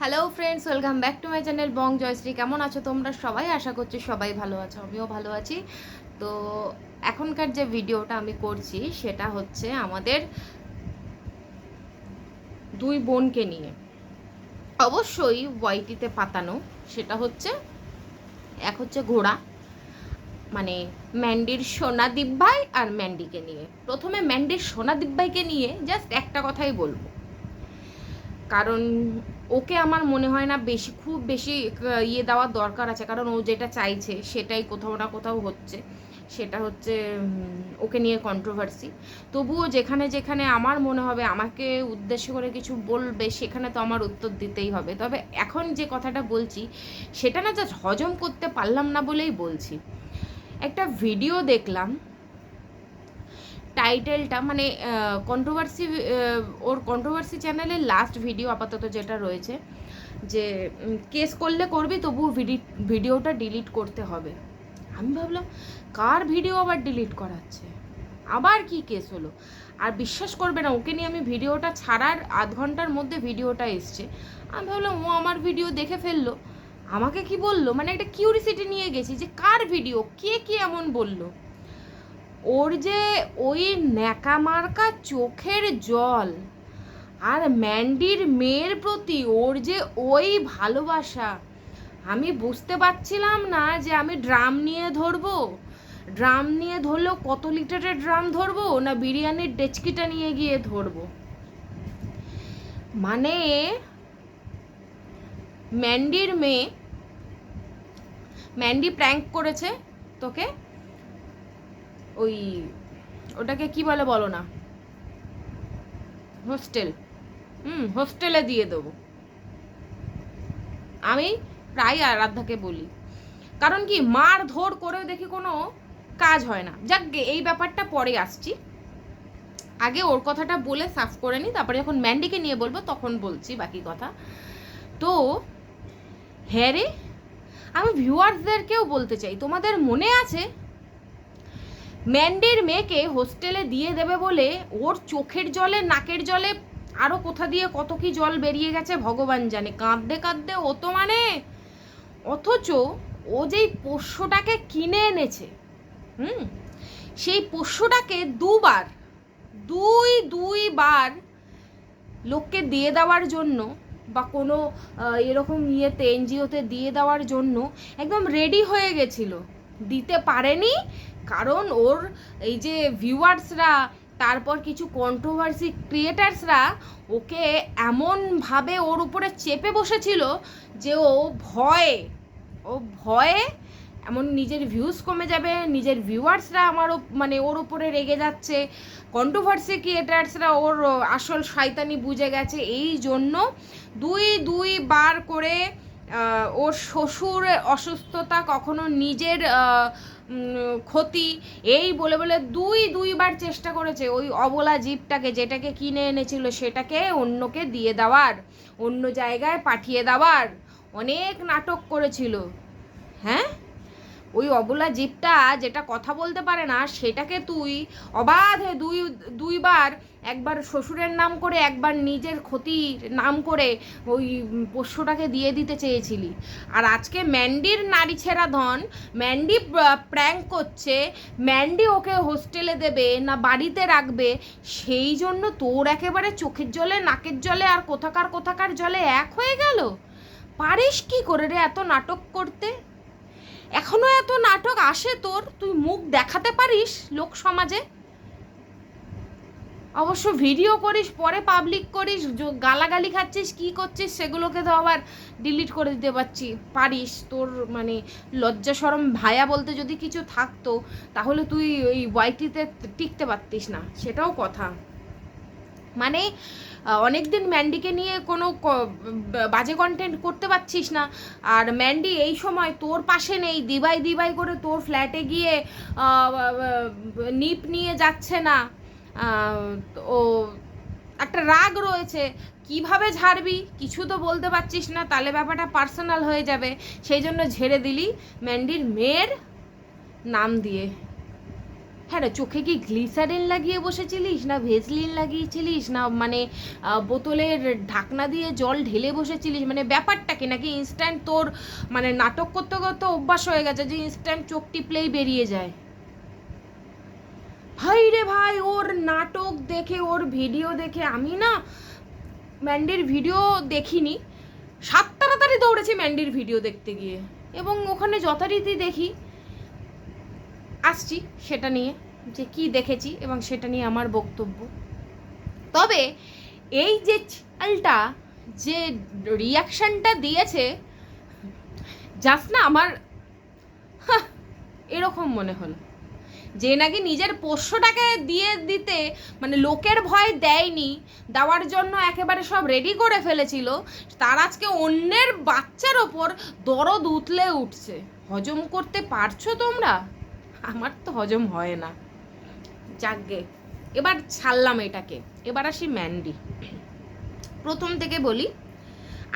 Hello friends welcome back to my channel Bong Joyshree কেমন আছো তোমরা? সবাই আশা করছি সবাই ভালো আছো, আমিও ভালো আছি। তো এখনকার যে ভিডিওটা আমি করছি, সেটা হচ্ছে আমাদের দুই বোনকে নিয়ে। অবশ্যই ওয়াইটিতে পাতানো, সেটা হচ্ছে, এক হচ্ছে ঘোড়া মানে ম্যান্ডির সোনাদীপ ভাই আর ম্যান্ডিকে নিয়ে। প্রথমে ম্যান্ডির সোনাদীপ ভাইকে নিয়ে জাস্ট একটা কথাই বলব। কারণ ওকে আমার মনে হয় না বেশি, খুব বেশি ইয়ে দেওয়ার দরকার আছে। কারণ ও যেটা চাইছে সেটাই কোথাও না কোথাও হচ্ছে। সেটা হচ্ছে ওকে নিয়ে কন্ট্রোভার্সি তবুও যেখানে যেখানে আমার মনে হবে, আমাকে উদ্দেশ্য করে কিছু বলবে, সেখানে তো আমার উত্তর দিতেই হবে। তবে এখন যে কথাটা বলছি, সেটা না জাস্ট হজম করতে পারলাম না বলেই বলছি। একটা ভিডিও দেখলাম টাইটেলটা মানে কন্ট্রোভার্সি ওর কন্ট্রোভার্সি চ্যানেলের লাস্ট ভিডিও আপাতত যেটা রয়েছে, যে কেস করলে করবি, তবুও ভিডিওটা ডিলিট করতে হবে। আমি ভাবলাম, কার ভিডিও আবার ডিলিট করাচ্ছে? আবার কি কেস হলো? আর বিশ্বাস করবে না, ওকে নিয়ে আমি ভিডিওটা ছাড়ার আধ ঘণ্টার মধ্যে ভিডিওটা এসছে। আমি ভাবলাম, ও আমার ভিডিও দেখে ফেলল। আমাকে কি বলল? মানে একটা কিউরিসিটি নিয়ে গেছি যে, কার ভিডিও কে কি এমন বলল? ওর যে ওই ন্যাকা মার্কা চোখের জল আর ম্যান্ডির মেয়ের প্রতি ওর যে ওই ভালোবাসা, আমি বুঝতে পারছিলাম না যে আমি ড্রাম নিয়ে ধরবো। ড্রাম নিয়ে ধরলেও কত লিটারের ড্রাম ধরবো না বিরিয়ানির ডেচকিটা নিয়ে গিয়ে ধরবো। মানে ম্যান্ডির মেয়ে, ম্যান্ডি প্র্যাঙ্ক করেছে তোকে? ওই, ওটাকে কি বলে বলো না? হোস্টেল। হুম, হোস্টেলে দিয়ে দেবো। আমি প্রায় আরাধ্যাকে বলি। কারণ কি, মার ধর করেও দেখি কোনো কাজ হয় না। যাক এই ব্যাপারটা পরে আসছি। আগে ওর কথাটা বলে সাফ করে নিই তারপরে যখন ম্যান্ডিকে নিয়ে বলব তখন বলছি বাকি কথা। তো হ্যাঁ রে, আমি ভিউয়ার্সদেরকেও বলতে চাই। তোমাদের মনে আছে ম্যান্ডির মেয়েকে হোস্টেলে দিয়ে দেবে বলে ওর চোখের জলে, নাকের জলে আরও কোথা দিয়ে কত কি জল বেরিয়ে গেছে ভগবান জানে। কাঁদতে কাঁদতে ও তো মানে অথচ ও যেই পোষ্যটাকে কিনে এনেছে, হুম? সেই পোষ্যটাকে দুবার, দুই দুইবার লোককে দিয়ে দেওয়ার জন্য বা কোনো এরকম ইয়েতে, এনজিওতে দিয়ে দেওয়ার জন্য একদম রেডি হয়ে গেছিল। দিতে পারেনি কারণ ওর এই যে ভিউয়ার্সরা তারপর কিছু কন্ট্রোভার্সি ক্রিয়েটার্সরা ওকে এমনভাবে ওর উপরে চেপে বসেছিল যে ও ভয়ে ও ভয়ে এমন নিজের ভিউজ কমে যাবে, নিজের ভিউয়ার্সরা আমার মানে ওর উপরে রেগে যাচ্ছে কন্ট্রোভার্সি ক্রিয়েটার্সরা ওর আসল শয়তানি বুঝে গেছে। এই জন্য দুই দুই বার করে ওর শ্বশুর অসুস্থতা কখনো নিজের ক্ষতি, এই বলে বলে দুই দুইবার চেষ্টা করেছে ওই অবলা জীবটাকে, যেটাকে কিনে এনেছিল সেটাকে অন্যকে দিয়ে দেওয়ার, অন্য জায়গায় পাঠিয়ে দেওয়ার, অনেক নাটক করেছিল। হ্যাঁ? ওই অবলা জীবটা যেটা কথা বলতে পারে না, সেটাকে তুই অবাধে দুই, দুইবার একবার শ্বশুরের নাম করে, একবার নিজের ক্ষতির নাম করে ওই পোষ্যটাকে দিয়ে দিতে চেয়েছিলি। আর আজকে ম্যান্ডির নারী ছেঁড়া ধন, ম্যান্ডি প্র্যাঙ্ক করছে, ম্যান্ডি ওকে হোস্টেলে দেবে না বাড়িতে রাখবে, সেই জন্য তোর একেবারে চোখের জলে, নাকের জলে আর কোথাকার কোথাকার জলে এক হয়ে গেল? পারিস কি করে রে এত নাটক করতে? এখনও এত নাটক আসে তোর? তুই মুখ দেখাতে পারিস লোক সমাজে? অবশ্য ভিডিও করিস, পরে পাবলিক করিস গালাগালি খাচ্ছিস, কি করছিস সেগুলোকে তো আবার ডিলিট করে দিতে পারছি, পারিস। তোর মানে লজ্জা সরম ভায়া বলতে যদি কিছু থাকতো, তাহলে তুই ওই ওয়াইটিতে টিকতে পারতিস না। সেটাও কথা। মানে অনেক দিন ম্যান্ডিকে নিয়ে কোনো বাজে কন্টেন্ট করতে পারছিস না। আর ম্যান্ডি এই সময় তোর পাশে নেই, দিবাই দিবাই করে তোর ফ্ল্যাটে গিয়ে নিপ নিয়ে যাচ্ছে না। ও, একটা রাগ রয়েছে। কীভাবে ঝাড়বি? কিছু তো বলতে পারছিস না, তাহলে ব্যাপারটা পার্সোনাল হয়ে যাবে। সেই জন্য ঝেড়ে দিলি ম্যান্ডির মেয়ের নাম দিয়ে। হ্যাঁ রে, চোখে কি গ্লিসারিন লাগিয়ে বসেছিলিস? না ভেজলিন লাগিয়েছিলিস? না মানে বোতলের ঢাকনা দিয়ে জল ঢেলে বসেছিলিস? মানে ব্যাপারটা কি? নাকি ইনস্ট্যান্ট তোর মানে নাটক করতে করতে অভ্যাস হয়ে গেছে যে ইনস্ট্যান্ট চোখ টিপলেই বেরিয়ে যায়? ভাই রে ভাই, ওর নাটক দেখে, ওর ভিডিও দেখে, আমি না ম্যান্ডির ভিডিও দেখিনি। সাত তাড়াতাড়ি দৌড়েছি ম্যান্ডির ভিডিও দেখতে গিয়ে। এবং ওখানে যথারীতি দেখি আসছি সেটা নিয়ে, যে কি দেখেছি এবং সেটা নিয়ে আমার বক্তব্য। তবে এই যে চালটা, যে রিয়াকশনটা দিয়েছে জাস্ট না আমার এরকম মনে হলো। যে নাকি নিজের পোষ্যটাকে দিয়ে দিতে মানে লোকের ভয় দেয়নি, দেওয়ার জন্য একেবারে সব রেডি করে ফেলেছিল, তার আজকে অন্যের বাচ্চার ওপর দরদ উতলে উঠছে। হজম করতে পারছ তোমরা? আমার তো হজম হয় না। যাকগে, এবার ছাড়লাম এটাকে। এবার আসি ম্যান্ডি। প্রথম থেকে বলি,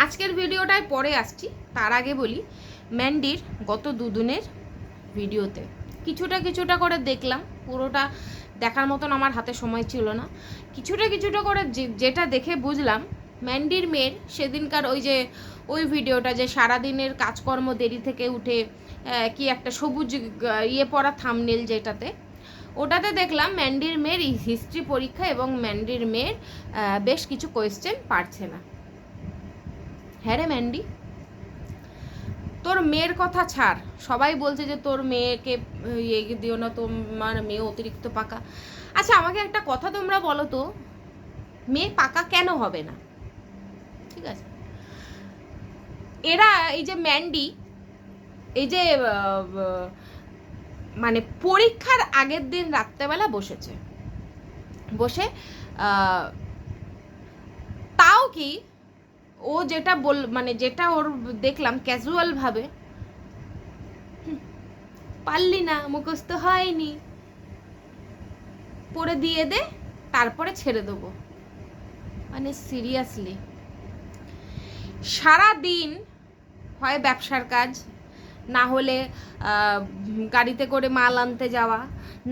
আজকের ভিডিওটায় পরে আসছি, তার আগে বলি, ম্যান্ডির গত দুদিনের ভিডিওতে কিছুটা কিছুটা করে দেখলাম, পুরোটা দেখার মতন আমার হাতে সময় ছিল না। কিছুটা কিছুটা করে যেটা দেখে বুঝলাম, ম্যান্ডির মেয়ের সেদিনকার ওই যে, ওই ভিডিওটা যে সারাদিনের কাজকর্ম দেরি থেকে উঠে কি একটা সবুজ ইয়ে পড়া থামনেল যেটাতে। ওটাতে দেখলাম ম্যান্ডির মেয়ের হিস্ট্রি পরীক্ষা এবং ম্যান্ডির মেয়ের বেশ কিছু কোয়েশ্চেন পারছে না। হ্যাঁ রে ম্যান্ডি তোর মেয়ের কথা ছাড়। সবাই বলছে যে তোর মেয়েকে ইয়ে দিও না তোমার মেয়ে অতিরিক্ত পাকা। আচ্ছা আমাকে একটা কথা তোমরা বলো তো, মেয়ে পাকা কেন হবে না? ঠিক আছে। এরা, এই যে ম্যান্ডি এই যে মানে পরীক্ষার আগের দিন রাত্রেবেলা বসেছে। বসে তাও কি ও যেটা বল মানে যেটা ওর দেখলাম ক্যাজুয়াল ভাবে পারলি না, মুখস্থ হয়নি। পরে দিয়ে দে, তারপরে ছেড়ে দেবো। মানে সিরিয়াসলি সারা দিন হয় ব্যবসার কাজ না হলে গাড়িতে করে মাল আনতে যাওয়া,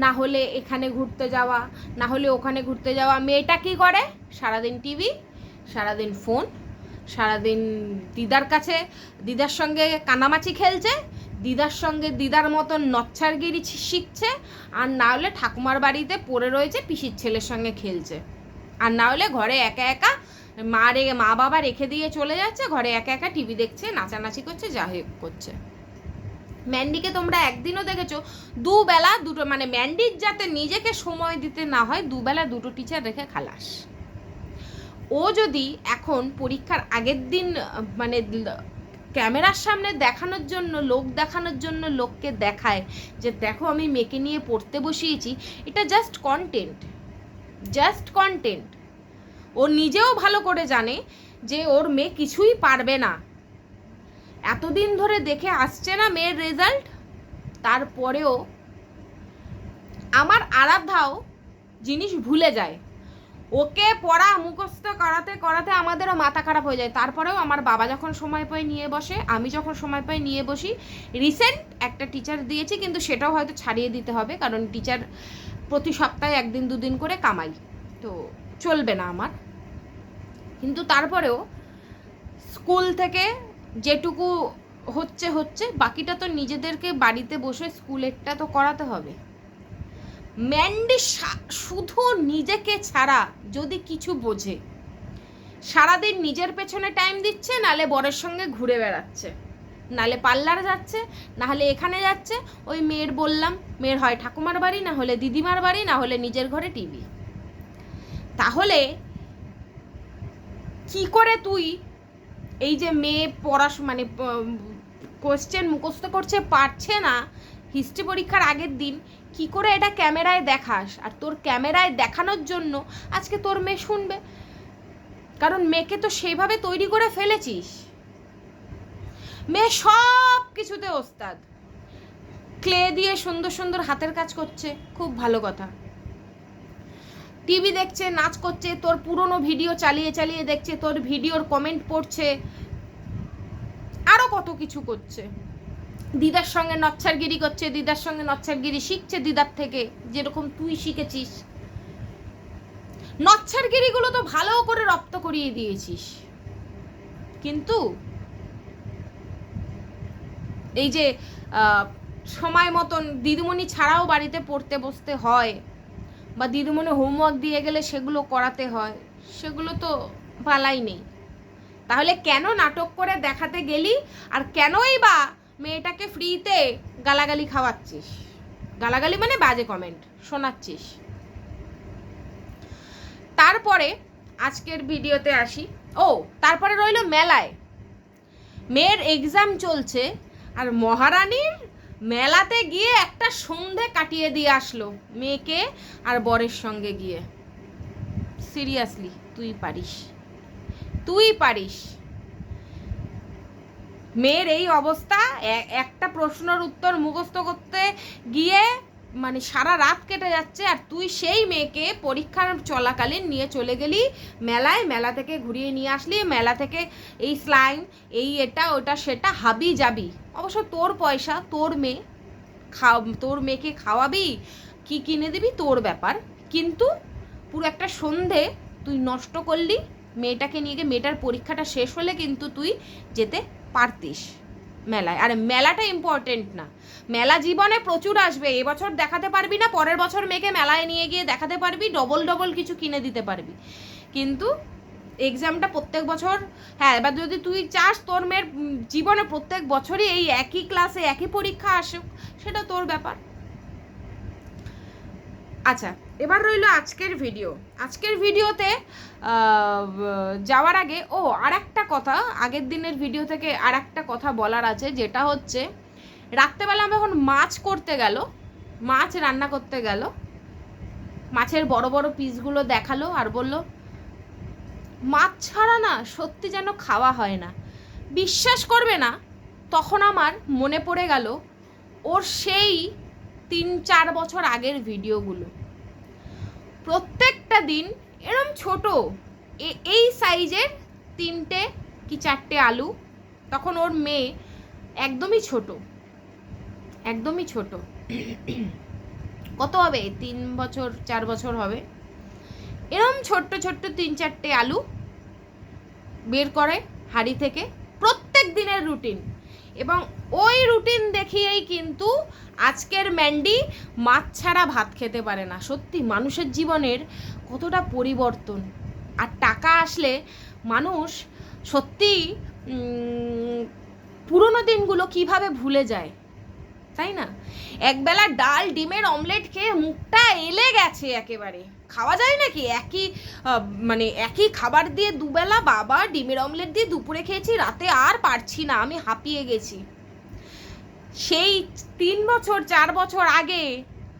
না হলে এখানে ঘুরতে যাওয়া, না হলে ওখানে ঘুরতে যাওয়া। মেয়েটা কি করে? সারাদিন টিভি, সারাদিন ফোন, সারাদিন দিদার কাছে, দিদার সঙ্গে কানামাছি খেলছে, দিদার সঙ্গে দিদার মতন নচ্ছারগিরি শিখছে, আর না হলে ঠাকুমার বাড়িতে পড়ে রয়েছে পিসির ছেলের সঙ্গে খেলছে। আর না হলে ঘরে একা একা মা রে মা বাবা রেখে দিয়ে চলে যাচ্ছে, ঘরে একা একা টিভি দেখছে, নাচানাচি করছে, যা করছে। ম্যান্ডিকে তোমরা একদিনও দেখেছ, দুবেলা দুটো মানে ম্যান্ডির যাতে নিজেকে সময় দিতে না হয়, দুবেলা দুটো টিচার রেখে খালাস। ও যদি এখন পরীক্ষার আগের দিন মানে ক্যামেরার সামনে দেখানোর জন্য, লোক দেখানোর জন্য লোককে দেখায় যে, দেখো, আমি মেয়েকে নিয়ে পড়তে বসিয়েছি। এটা জাস্ট কন্টেন্ট জাস্ট কন্টেন্ট ও নিজেও ভালো করে জানে যে, ওর মেয়ে কিছুই পারবে না। এতদিন ধরে দেখে আসছে না মেয়ের রেজাল্ট তারপরেও আমার আরাধ্যাও জিনিস ভুলে যায়। ওকে পড়া মুখস্থ করাতে করাতে আমাদেরও মাথা খারাপ হয়ে যায়। তারপরেও আমার বাবা যখন সময় পায় নিয়ে বসে, আমি যখন সময় পাই নিয়ে বসি রিসেন্ট একটা টিচার দিয়েছি, কিন্তু সেটাও হয়তো ছাড়িয়ে দিতে হবে, কারণ টিচার প্রতি সপ্তাহে একদিন, দুদিন করে কামাই। তো চলবে না আমার। কিন্তু তারপরেও স্কুল থেকে যেটুকু হচ্ছে হচ্ছে, বাকিটা তো নিজেদেরকে বাড়িতে বসে স্কুলেরটা তো করাতে হবে। ম্যান্ডি শুধু নিজেকে ছাড়া যদি কিছু বোঝে, সারাদিন নিজের পেছনে টাইম দিচ্ছে, নালে বরের সঙ্গে ঘুরে বেড়াচ্ছে। নালে পার্লার যাচ্ছে, নাহলে এখানে যাচ্ছে, ওই মেয়ের বললাম, মেয়ের হয় ঠাকুমার বাড়ি, না হলে দিদিমার বাড়ি, না হলে নিজের ঘরে টিভি তাহলে কি করে তুই এই যে মেয়ে পড়াশ মানে কোশ্চেন মুখস্থ করছে, পারছে না হিস্ট্রি পরীক্ষার আগের দিন, কি করে এটা ক্যামেরায় দেখাস? আর তোর ক্যামেরায় দেখানোর জন্য আজকে তোর মেয়ে শুনবে। কারণ মেয়েকে তো সেইভাবে তৈরি করে ফেলেছিস। মেয়ে সব কিছুতে ওস্তাদ। ক্লে দিয়ে সুন্দর সুন্দর হাতের কাজ করছে। খুব ভালো কথা। টিভি দেখছে, নাচ করছে, তোর পুরনো ভিডিও চালিয়ে চালিয়ে দেখছে, তোর ভিডিওর কমেন্ট পড়ছে আরও কত কিছু করছে। দিদার সঙ্গে নচ্ছারগিরি করছে, দিদার সঙ্গে নচ্ছারগিরি শিখছে দিদার থেকে, যেরকম তুই শিখেছিস। নচ্ছারগিরিগুলো তো ভালো করে রপ্ত করিয়ে দিয়েছিস। কিন্তু এই যে সময় মতন দিদিমণি ছাড়াও বাড়িতে পড়তে বসতে হয় বা দিদিমণি হোমওয়ার্ক দিয়ে গেলে সেগুলো করাতে হয়, সেগুলো তো বালাই নেই। তাহলে কেন নাটক করে দেখাতে গেলি? আর কেনই বা মেয়েটাকে ফ্রিতে গালাগালি খাওয়াচ্ছিস? গালাগালি মানে বাজে কমেন্ট শোনাচ্ছিস। তারপরে আজকের ভিডিওতে আসি। ও, তারপরে রইল মেলায়। মেয়ের এক্সাম চলছে আর মহারানীর মেলাতে গিয়ে একটা সন্ধে কাটিয়ে দিয়ে আসলো মেয়েকে আর বরের সঙ্গে গিয়ে। সিরিয়াসলি তুই পারিস। তুই পারিস। মেয়ের এই অবস্থা একটা প্রশ্নের উত্তর মুখস্থ করতে গিয়ে মানে সারা রাত কেটে যাচ্ছে আর তুই সেই মেয়েকে পরীক্ষার চলাকালীন নিয়ে চলে গেলি মেলায়, মেলা থেকে ঘুরিয়ে নিয়ে আসলি, মেলা থেকে এই স্লাইম এই এটা, ওটা, সেটা হাবি যাবি। অবশ্য তোর পয়সা, তোর মেয়ে খা তোর মেয়েকে খাওয়াবি, কি কিনে দিবি তোর ব্যাপার। কিন্তু পুরো একটা সন্ধে তুই নষ্ট করলি, মেয়েটাকে নিয়ে গিয়ে, মেয়েটার পরীক্ষাটা শেষ হলে কিন্তু তুই যেতে পারতিস। মেলায়। আর মেলাটা ইম্পর্টেন্ট না। মেলা জীবনে প্রচুর আসবে। এবছর দেখাতে পারবি না, পরের বছর মেয়েকে মেলায় নিয়ে গিয়ে দেখাতে পারবি ডবল ডবল কিছু কিনে দিতে পারবি। কিন্তু এক্সামটা প্রত্যেক বছর হ্যাঁ এবার যদি তুই চাস তোর মেয়ের জীবনে প্রত্যেক বছরই এই একই ক্লাসে একই পরীক্ষা আসুক, সেটা তোর ব্যাপার। আচ্ছা এবার রইল আজকের ভিডিও আজকের ভিডিওতে যাওয়ার আগে, ও আর একটা কথা, আগের দিনের ভিডিও থেকে আর একটা কথা বলার আছে, যেটা হচ্ছে, রাত্রেবেলা আমি এখন মাছ করতে গেল, মাছ রান্না করতে গেল, মাছের বড় বড় পিসগুলো দেখাল আর বলল, মাছ ছাড়া না সত্যি যেন খাওয়া হয় না। বিশ্বাস করবে না? তখন আমার মনে পড়ে গেল, ওর সেই তিন চার বছর আগের ভিডিওগুলো প্রত্যেকটা দিন এরম ছোট এই সাইজের তিনটে কি চারটে আলু, তখন ওর মেয়ে একদমই ছোট একদমই ছোট। কত হবে? তিন বছর, চার বছর হবে। এরম ছোট্ট ছোট্ট তিন চারটে আলু বের করে হাঁড়ি থেকে প্রত্যেক দিনের রুটিন। এবং ওই রুটিন দেখিয়েই কিন্তু আজকের ম্যান্ডি মাছ ছাড়া ভাত খেতে পারে না। সত্যি, মানুষের জীবনের কতটা পরিবর্তন। আর টাকা আসলে মানুষ সত্যি পুরোনো দিনগুলো কীভাবে ভুলে যায়, তাই না? একবেলা ডাল, ডিমের অমলেট খেয়ে মুখটা এলে গেছে একেবারে। খাওয়া যায় নাকি? একই মানে একই খাবার দিয়ে দুবেলা বাবা ডিমের অমলেট দিয়ে দুপুরে খেয়েছি, রাতে আর পারছি না, আমি হাঁপিয়ে গেছি। সেই তিন বছর, চার বছর আগে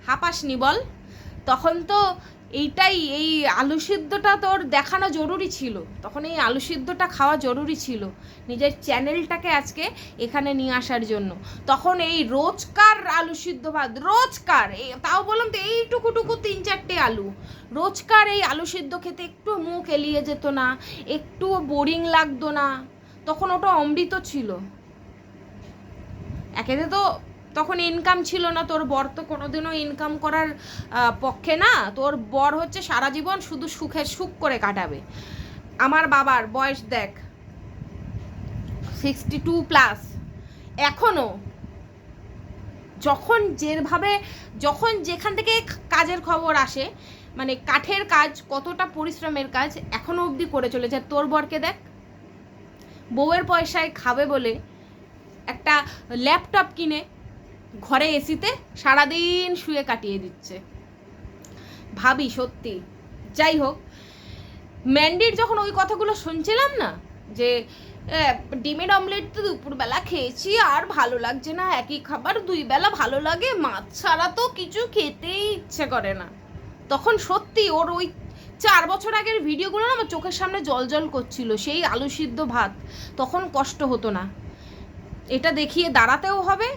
হাঁপাসনি বল? তখন তো এইটাই, এই আলু সিদ্ধটা তোর দেখানো জরুরি ছিল। তখন এই আলু সিদ্ধটা খাওয়া জরুরি ছিল নিজের চ্যানেলটাকে আজকে এখানে নিয়ে আসার জন্য। তখন এই রোজকার আলু সিদ্ধ ভাত, রোজকার তাও বললাম তো এইটুকুটুকু তিন চারটে আলু। রোজকার এই আলু সিদ্ধ খেতে একটু মুখ এলিয়ে যেত না, একটু বোরিং লাগতো না। তখন ওটা অমৃত ছিল। একেতে তো তখন ইনকাম ছিল না, তোর বর তো কোনোদিনও ইনকাম করার পক্ষে না। তোর বর হচ্ছে সারা জীবন শুধু সুখে সুখ করে কাটাবে। আমার বাবার বয়স দেখ সিক্সটি টু প্লাস এখনও যখন যেভাবে, যখন যেখান থেকে কাজের খবর আসে মানে কাঠের কাজ, কতটা পরিশ্রমের কাজ এখনও অবধি করে চলেছে। তোর বরকে দেখ, বউয়ের পয়সায় খাবে বলে একটা ল্যাপটপ কিনে ঘরে এসিতে সারাদিন শুয়ে কাটিয়ে দিচ্ছে। ভাবি, সত্যি। যাই হোক, ম্যান্ডির যখন ওই কথাগুলো শুনছিলাম না, যে ডিমের অমলেট তো দুপুরবেলা খেয়েছি, আর ভালো লাগছে না, একই খাবার, দুই বেলা ভালো লাগে, মাছ ছাড়া তো কিছু খেতেই ইচ্ছে করে না। তখন সত্যি ওর ওই চার বছর আগের ভিডিওগুলো না আমার চোখের সামনে জল জল করছিল, সেই আলু সিদ্ধ ভাত, তখন কষ্ট হতো না। এটা দেখিয়ে দাঁড়াতেও হবে,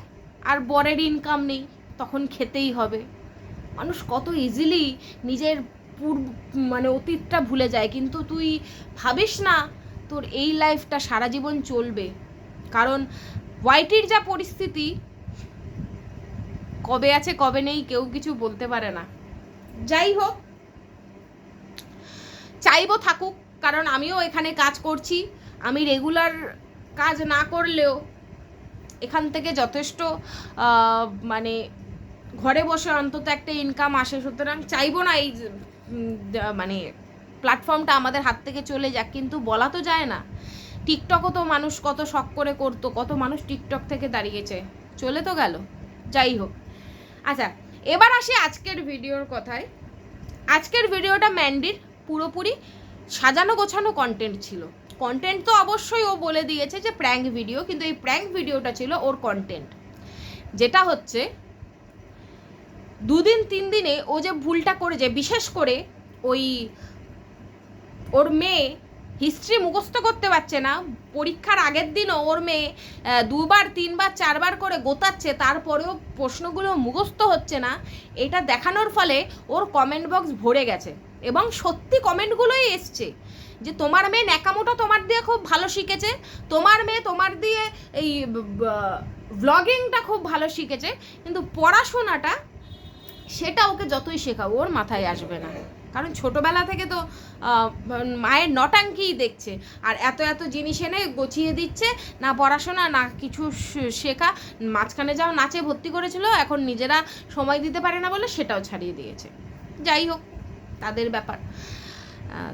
আর বরের ইনকাম নেই, তখন খেতেই হবে। মানুষ কত ইজিলি নিজের পূর্ব মানে অতীতটা ভুলে যায়, কিন্তু তুই ভাবিস না তোর এই লাইফটা সারা জীবন চলবে। কারণ হোয়াইটির যা পরিস্থিতি, কবে আছে, কবে নেই, কেউ কিছু বলতে পারে না। যাই হোক, চাইব থাকুক, কারণ আমিও এখানে কাজ করছি। আমি রেগুলার কাজ না করলেও এখান থেকে যথেষ্ট মানে ঘরে বসে অন্তত একটা ইনকাম আসে। সুতরাং চাইব না এই মানে প্ল্যাটফর্মটা আমাদের হাত থেকে চলে যাক, কিন্তু বলা তো যায় না। টিকটকও তো মানুষ কত শখ করে করতো, কত মানুষ টিকটক থেকে দাঁড়িয়েছে। চলে তো গেল, যাই হোক। আচ্ছা এবার আসি আজকের ভিডিওর কথায়। আজকের ভিডিওটা ম্যান্ডির পুরোপুরি সাজানো গোছানো কন্টেন্ট ছিল। কন্টেন্ট তো অবশ্যই ও বলে দিয়েছে যে প্র্যাঙ্ক ভিডিও কিন্তু এই প্র্যাঙ্ক ভিডিওটা ছিল ওর কন্টেন্ট যেটা হচ্ছে, দুদিন, তিন দিনে ও যে ভুলটা করেছে, বিশেষ করে ওই ওর মেয়ে হিস্ট্রি মুখস্থ করতে পারছে না, পরীক্ষার আগের দিনও ওর মেয়ে দুবার, তিনবার, চারবার করে গোতাচ্ছে, তারপরেও প্রশ্নগুলো মুখস্থ হচ্ছে না, এটা দেখানোর ফলে ওর কমেন্ট বক্স ভরে গেছে। এবং সত্যি কমেন্টগুলোই এসছে যে তোমার মেয়ে ন্যাকামোটা তোমার দিয়ে খুব ভালো শিখেছে, তোমার মেয়ে তোমার দিয়ে এই ব্লগিংটা খুব ভালো শিখেছে, কিন্তু পড়াশোনাটা সেটা ওকে যতই শেখাও, ওর মাথায় আসবে না। কারণ ছোটবেলা থেকে তো মায়ের নটাঙ্কিই দেখছে, আর এত এত জিনিস এনে গছিয়ে দিচ্ছে, না পড়াশোনা, না কিছু শেখা, মাঝখানে যাও নাচে ভর্তি করেছিল, এখন নিজেরা সময় দিতে পারে না বলে সেটাও ছাড়িয়ে দিয়েছে। যাই হোক। তাদের ব্যাপার।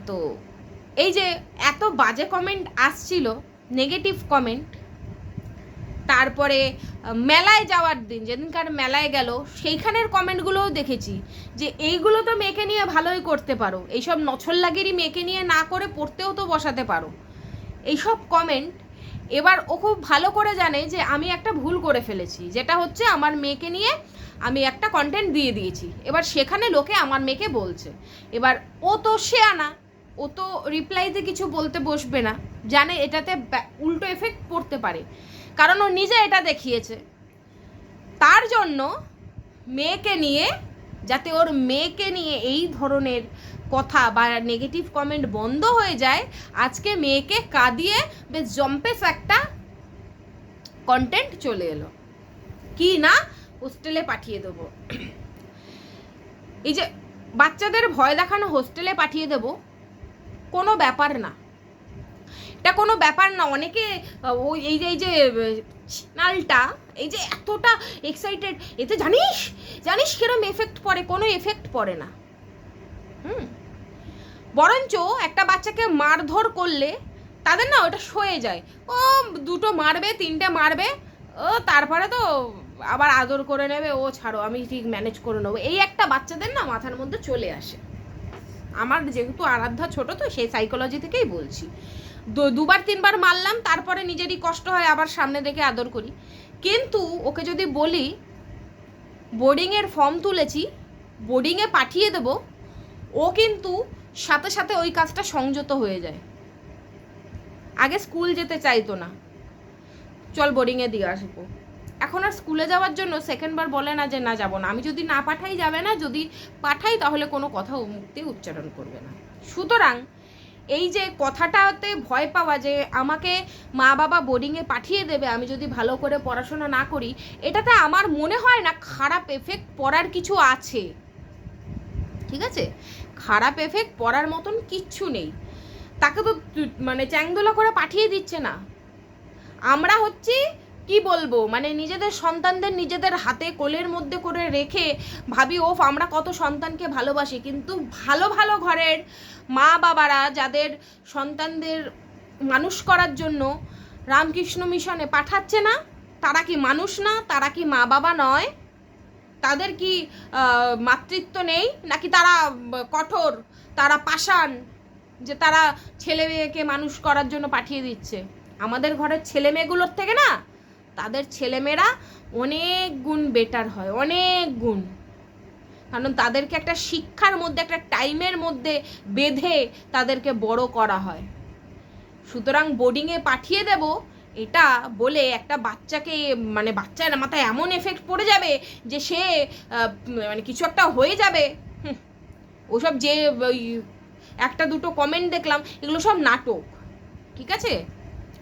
তো এই যে এত বাজে কমেন্ট আসছিল নেগেটিভ কমেন্ট তারপরে মেলায় যাওয়ার দিন, যেদিনকার মেলায় গেল, সেইখানের কমেন্টগুলোও দেখেছি যে এইগুলো তো মেয়েকে নিয়ে ভালোই করতে পারো। এইসব নছল্লাগিরি মেয়েকে নিয়ে না করে পড়তেও তো বসাতে পারো। এইসব কমেন্ট এবার ও খুব ভালো করে জানে যে আমি একটা ভুল করে ফেলেছি, যেটা হচ্ছে আমার মেয়েকে নিয়ে আমি একটা কন্টেন্ট দিয়ে দিয়েছি। এবার সেখানে লোকে আমার মেয়েকে বলছে। এবার ও তো সে আনা। ও তো রিপ্লাইতে কিছু বলতে বসবে না। জানে এটাতে উল্টো এফেক্ট পড়তে পারে। কারণ ও নিজে এটা দেখিয়েছে। তার জন্য মেয়েকে নিয়ে, যাতে ওর মেয়েকে নিয়ে এই ধরনের কথা বা নেগেটিভ কমেন্ট বন্ধ হয়ে যায়, আজকে মেয়েকে কাঁদিয়ে বেশ জম্পেস একটা কন্টেন্ট চলে এলো। কি না? হোস্টেলে পাঠিয়ে দেবো। এই যে বাচ্চাদের ভয় দেখানো হোস্টেলে পাঠিয়ে দেব, কোনো ব্যাপার না। এটা কোনো ব্যাপার না, অনেকে ওই, এই যে এই যে নালটা এই যে এতটা এক্সাইটেড এতে জানিস জানিস কিরম এফেক্ট পড়ে, কোনো এফেক্ট পড়ে না। হুম? বরঞ্চ একটা বাচ্চাকে মারধর করলে তাদের না ওটা সয়ে যায়। ও, দুটো মারবে, তিনটে মারবে, ও, তারপরে তো আবার আদর করে নেবে, ও ছাড়ো, আমি ঠিক ম্যানেজ করে নেব। এই একটা বাচ্চাদের না মাথার মধ্যে চলে আসে। আমার যেহেতু আরাধ্যা ছোট তো, সেই সাইকোলজি থেকেই বলছি। দুবার, তিনবার মারলাম, তারপরে নিজেরই কষ্ট হয়, আবার সামনে দেখে আদর করি। কিন্তু ওকে যদি বলি বোর্ডিংয়ের ফর্ম তুলেছি বোর্ডিংয়ে পাঠিয়ে দেব, ও কিন্তু সাথে সাথে ওই কাজটা সংযত হয়ে যায়। আগে স্কুল যেতে চাইতো না। চল বোর্ডিংয়ে দিয়ে আসব। এখন আর স্কুলে যাওয়ার জন্য সেকেন্ডবার বলে না যে না যাব না। আমি যদি না পাঠাই যাবে না, যদি পাঠাই তাহলে কোনো কথা মুক্তি উচ্চারণ করবে না। সুতরাং এই যে কথাটাতে ভয় পাওয়া যে আমাকে মা বাবা বোর্ডিংয়ে পাঠিয়ে দেবে, আমি যদি ভালো করে পড়াশোনা না করি, এটাতে আমার মনে হয় না খারাপ এফেক্ট পড়ার কিছু আছে। ঠিক আছে? খারাপ এফেক্ট পড়ার মতন কিচ্ছু নেই। তাকে তো মানে চ্যাংদোলা করে পাঠিয়ে দিচ্ছে না। আমরা হচ্ছি কি বলব? মানে নিজেদের সন্তানদের নিজেদের হাতে কোলের মধ্যে করে রেখে ভাবি, ওফ, আমরা কত সন্তানকে ভালোবাসি। কিন্তু ভালো ভালো ঘরের মা বাবারা যাদের সন্তানদের মানুষ করার জন্য রামকৃষ্ণ মিশনে পাঠাচ্ছে না, তারা কি মানুষ না? তারা কি মা বাবা নয়? তাদের কি মাতৃত্ব নেই? নাকি তারা কঠোর, তারা পাষাণ, যে তারা ছেলে মেয়েকে মানুষ করার জন্য পাঠিয়ে দিচ্ছে? আমাদের ঘরের ছেলে মেয়েগুলোর থেকে না তাদের ছেলেমেয়েরা অনেক গুণ বেটার হয়, অনেক গুণ। কারণ তাদেরকে একটা শিক্ষার মধ্যে, একটা টাইমের মধ্যে বেঁধে তাদেরকে বড় করা হয়। সুতরাং বোর্ডিংয়ে পাঠিয়ে দেব, এটা বলে একটা বাচ্চাকে মানে বাচ্চার মাথায় এমন এফেক্ট পড়ে যাবে যে সে মানে কিছু একটা হয়ে যাবে। ওসব যে একটা দুটো কমেন্ট দেখলাম, এগুলো সব নাটক। ঠিক আছে?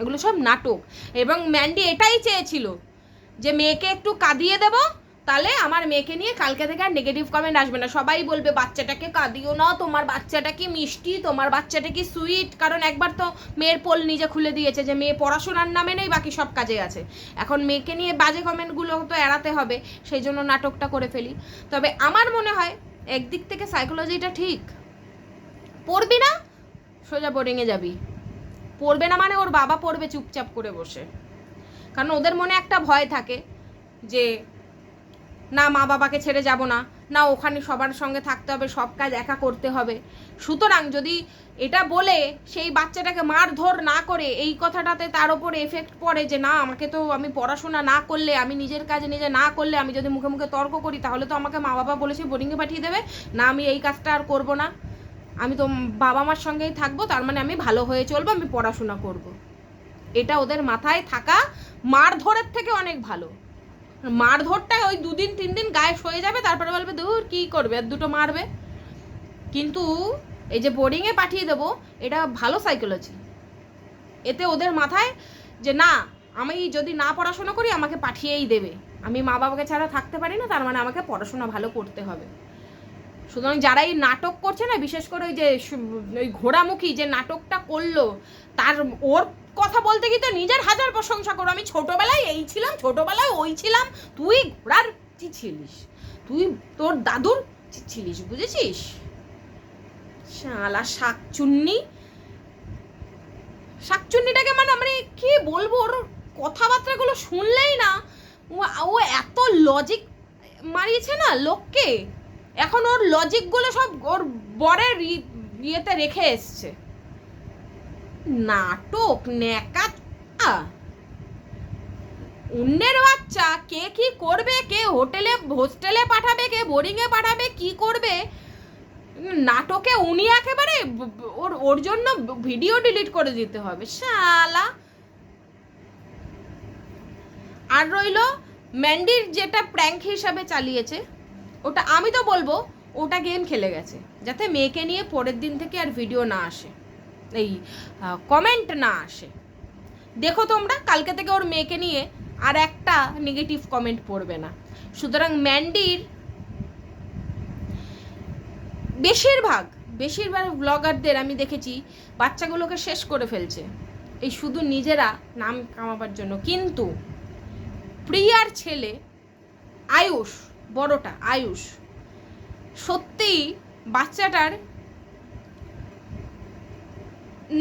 এগুলো সব নাটক। এবং ম্যান্ডি এটাই চেয়েছিল যে মেয়েকে একটু কাঁদিয়ে দেব, তাহলে আমার মেয়েকে নিয়ে কালকে থেকে আর নেগেটিভ কমেন্ট আসবে না। সবাই বলবে, বাচ্চাটাকে কাঁদিও না, তোমার বাচ্চাটা কি মিষ্টি, তোমার বাচ্চাটা কি সুইট কারণ একবার তো মেয়ের পোল নিজে খুলে দিয়েছে যে মেয়ে পড়াশোনার নামে নেই, বাকি সব কাজে আছে। এখন মেয়েকে নিয়ে বাজে কমেন্টগুলো তো এড়াতে হবে, সেই জন্য নাটকটা করে ফেলি। তবে আমার মনে হয় একদিক থেকে সাইকোলজিটা ঠিক। পড়বি না, সোজা বোর্ডিংয়ে যাবি। পড়বে না মানে ওর বাবা পড়বে চুপচাপ করে বসে। কারণ ওদের মনে একটা ভয় থাকে যে, না, মা বাবাকে ছেড়ে যাব না না, ওখানে সবার সঙ্গে থাকতে হবে, সব কাজ একা করতে হবে। সুতরাং যদি এটা বলে সেই বাচ্চাটাকে মারধর না করে, এই কথাটাতে তার ওপর এফেক্ট পড়ে যে, না, আমাকে তো আমি পড়াশোনা না করলে, আমি নিজের কাজ নিজে না করলে, আমি যদি মুখে মুখে তর্ক করি, তাহলে তো আমাকে মা বাবা বলেছে বোর্ডিংয়ে পাঠিয়ে দেবে। না, আমি এই কাজটা আর করব না। আমি তো বাবা মার সঙ্গেই থাকব, তার মানে আমি ভালো হয়ে চলবো, আমি পড়াশোনা করব। এটা ওদের মাথায় থাকা মারধরের থেকে অনেক ভালো। মারধরটা ওই দুদিন তিন দিন গায়ে হয়ে যাবে, তারপরে বলবে দূর কি করবে? আর দুটো মারবে? কিন্তু এই যে বোর্ডিংয়ে পাঠিয়ে দেবো, এটা ভালো সাইকোলজি এতে ওদের মাথায় যে, না, আমি যদি না পড়াশোনা করি, আমাকে পাঠিয়েই দেবে। আমি মা বাবাকে ছাড়া থাকতে পারি না, তার মানে আমাকে পড়াশোনা ভালো করতে হবে। সুতরাং যারা এই নাটক করছে না, বিশেষ করে ওই যে ওই ঘোড়ামুখী যে নাটকটা করল, তার ওর কথা বলতে গিয়ে তো নিজের হাজার প্রশংসা করো। আমি ছোটবেলায় এই ছিলাম, ছোটবেলায় ওই ছিলাম, তুই ঘোড়ার কি ছিলিস, তুই তোর দাদুর ছিলিস, বুঝেছিস? শালা শাকচুন্নি। শাকচুন্নিটাকে মানে মানে কি বলব, ওর কথাবার্তাগুলো শুনলেই না, ও এত লজিক মারিয়েছে না লোককে। এখন ওর লজিকগুলো সব ওর বরের ইয়েতে রেখে এসছে। নাটক, ন্যাকা অন্যের বাচ্চা, কে কি করবে, কে হোটেলে, হোস্টেলে পাঠাবে, কে বোর্ডিংয়ে পাঠাবে, কি করবে? নাটকে উনি একেবারে ওর ওর জন্য ভিডিও ডিলিট করে দিতে হবে। শালা। আর রইল, ম্যান্ডির যেটা প্র্যাঙ্ক হিসাবে চালিয়েছে ওটা আমি তো বলব, ওটা গেম খেলে গেছে। যাতে মেয়েকে নিয়ে পরের দিন থেকে আর ভিডিও না আসে। এই কমেন্ট না আসে। দেখো তোমরা, কালকে থেকে ওর মেয়েকে নিয়ে আর একটা নেগেটিভ কমেন্ট পড়বে না। সুতরাং ম্যান্ডির বেশিরভাগ বেশিরভাগ ব্লগারদের আমি দেখেছি, বাচ্চাগুলোকে শেষ করে ফেলছে। এই শুধু নিজেরা নাম কামাবার জন্য। কিন্তু, প্রিয়ার ছেলে আয়ুষ বড়টা, আয়ুষ। সত্যিই বাচ্চাটার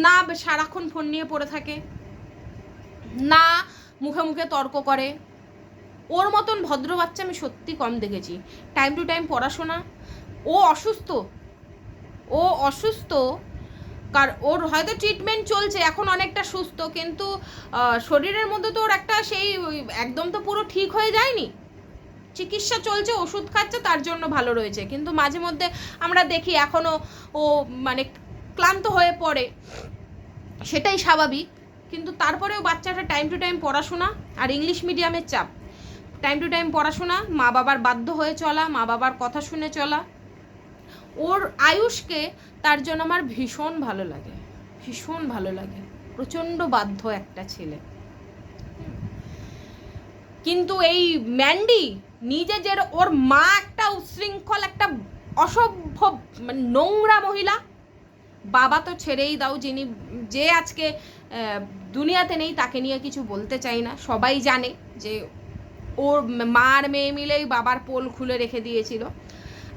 না সারাক্ষণ ফোন নিয়ে পড়ে থাকে, না মুখে মুখে তর্ক করে। ওর মতন ভদ্র বাচ্চা আমি সত্যি কম দেখেছি। টাইম টু টাইম পড়াশোনা। ও অসুস্থ। ও অসুস্থ। কার, ওর হয়তো ট্রিটমেন্ট চলছে, এখন অনেকটা সুস্থ, কিন্তু শরীরের মধ্যে তো ওর একটা সেই একদম তো পুরো ঠিক হয়ে যায়নি। চিকিৎসা চলছে, ওষুধ খাচ্ছে, তার জন্য ভালো রয়েছে। কিন্তু মাঝে মধ্যে আমরা দেখি এখনও ও মানে ক্লান্ত হয়ে পড়ে। সেটাই স্বাভাবিক। কিন্তু তারপরেও বাচ্চাটা টাইম টু টাইম পড়াশোনা আর ইংলিশ মিডিয়ামের চাপ। টাইম টু টাইম পড়াশোনা, মা বাবার বাধ্য হয়ে চলা, মা বাবার কথা শুনে চলা। ওর আয়ুষকে তার জন্য আমার ভীষণ ভালো লাগে। ভীষণ ভালো লাগে। প্রচণ্ড বাধ্য একটা ছেলে। কিন্তু এই ম্যান্ডি নিজে যে ওর মা একটা উশৃঙ্খল, একটা অসভ্য মানে নোংরা মহিলা, বাবা তো ছেড়েই দাও যিনি, যে আজকে দুনিয়াতে নেই তাকে নিয়ে কিছু বলতে চাই না। সবাই জানে যে ওর মার মেয়ে মিলেই বাবার পোল খুলে রেখে দিয়েছিল।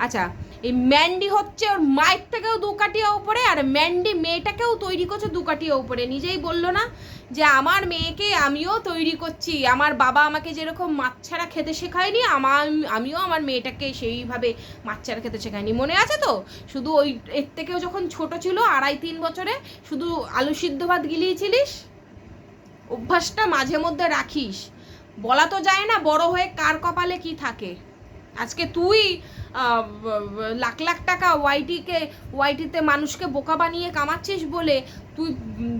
আচ্ছা এই ম্যান্ডি হচ্ছে ওর মায়ের থেকেও দু কাটিয়া উপরে আর ম্যান্ডি মেয়েটাকেও তৈরি করছে দু কাটিয়া উপরে। নিজেই বলল না যে আমার মেয়েকে আমিও তৈরি করছি। আমার বাবা আমাকে যেরকম মাছ ছাড়া খেতে শেখায়নি, আমার, আমিও আমার মেয়েটাকে সেইভাবে মাছ ছাড়া খেতে শেখায়নি। মনে আছে তো? শুধু ওই, এর থেকেও যখন ছোট ছিল, আড়াই তিন বছরে, শুধু আলু সিদ্ধ ভাত গিলিয়েছিলিস? অভ্যাসটা মাঝে মধ্যে রাখিস। বলা তো যায় না, বড় হয়ে কার কপালে কি থাকে? আজকে তুই লাখ লাখ টাকা ওয়াইটিকে, ওয়াইটিতে মানুষকে বোকা বানিয়ে কামাচ্ছিস বলে তুই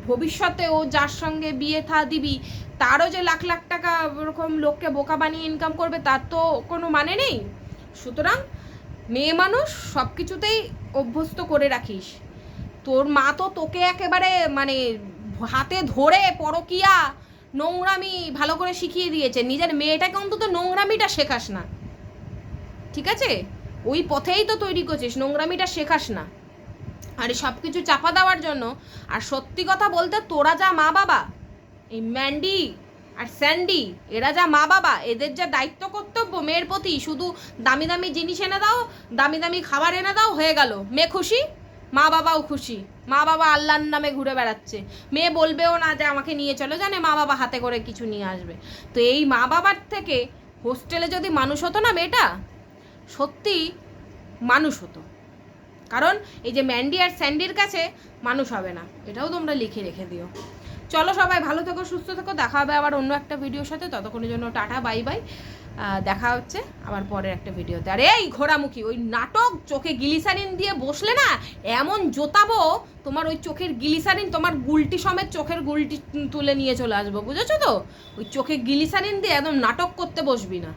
ভবিষ্যতে ও যার সঙ্গে বিয়ে থা দিবি, তারও যে লাখ লাখ টাকা ওরকম লোককে বোকা বানিয়ে ইনকাম করবে, তার তো কোনো মানে নেই। সুতরাং মেয়ে মানুষ সব কিছুতেই অভ্যস্ত করে রাখিস। তোর মা তো তোকে একেবারে মানে হাতে ধরে পরকিয়া নোংরামি ভালো করে শিখিয়ে দিয়েছে। নিজের মেয়েটাকে অন্তত নোংরামিটা শেখাস না। ঠিক আছে? ওই পথেই তো তৈরি করছিস, নোংরামিটা শেখাস না। আর সব কিছু চাপা দেওয়ার জন্য, আর সত্যি কথা বলতে তোরা যা মা বাবা, এই ম্যান্ডি আর স্যান্ডি, এরা যা মা বাবা, এদের যা দায়িত্ব কর্তব্য মেয়ের প্রতি, শুধু দামি দামি জিনিস এনে দাও, দামি দামি খাবার এনে দাও, হয়ে গেল। মেয়ে খুশি? মা বাবাও খুশি। মা বাবা আল্লাহর নামে ঘুরে বেড়াচ্ছে। মেয়ে বলবেও না যে আমাকে নিয়ে চলো, জানে মা বাবা হাতে করে কিছু নিয়ে আসবে। তো এই মা বাবার থেকে হোস্টেলে যদি মানুষ হতো না মেয়েটা? সত্যি মানুষ হতো। কারণ এই যে ম্যান্ডি আর স্যান্ডির কাছে মানুষ হবে না, এটাও তোমরা লিখে রেখে দিও। চলো সবাই ভালো থেকো, সুস্থ থেকো, দেখা হবে আবার অন্য একটা ভিডিওর সাথে। ততক্ষণের জন্য টাটা, বাই বাই। দেখা হচ্ছে আবার পরের একটা ভিডিওতে। আর এই ঘোড়ামুখী, ওই নাটক চোখে গিলিসারিন দিয়ে বসলে না, এমন জোতাবো, তোমার ওই চোখের গিলিসারিন, তোমার গুলটি সমেত চোখের গুলটি তুলে নিয়ে চলে আসব, বুঝেছ তো? ওই চোখে গিলিসারিন দিয়ে একদম নাটক করতে বসবি না।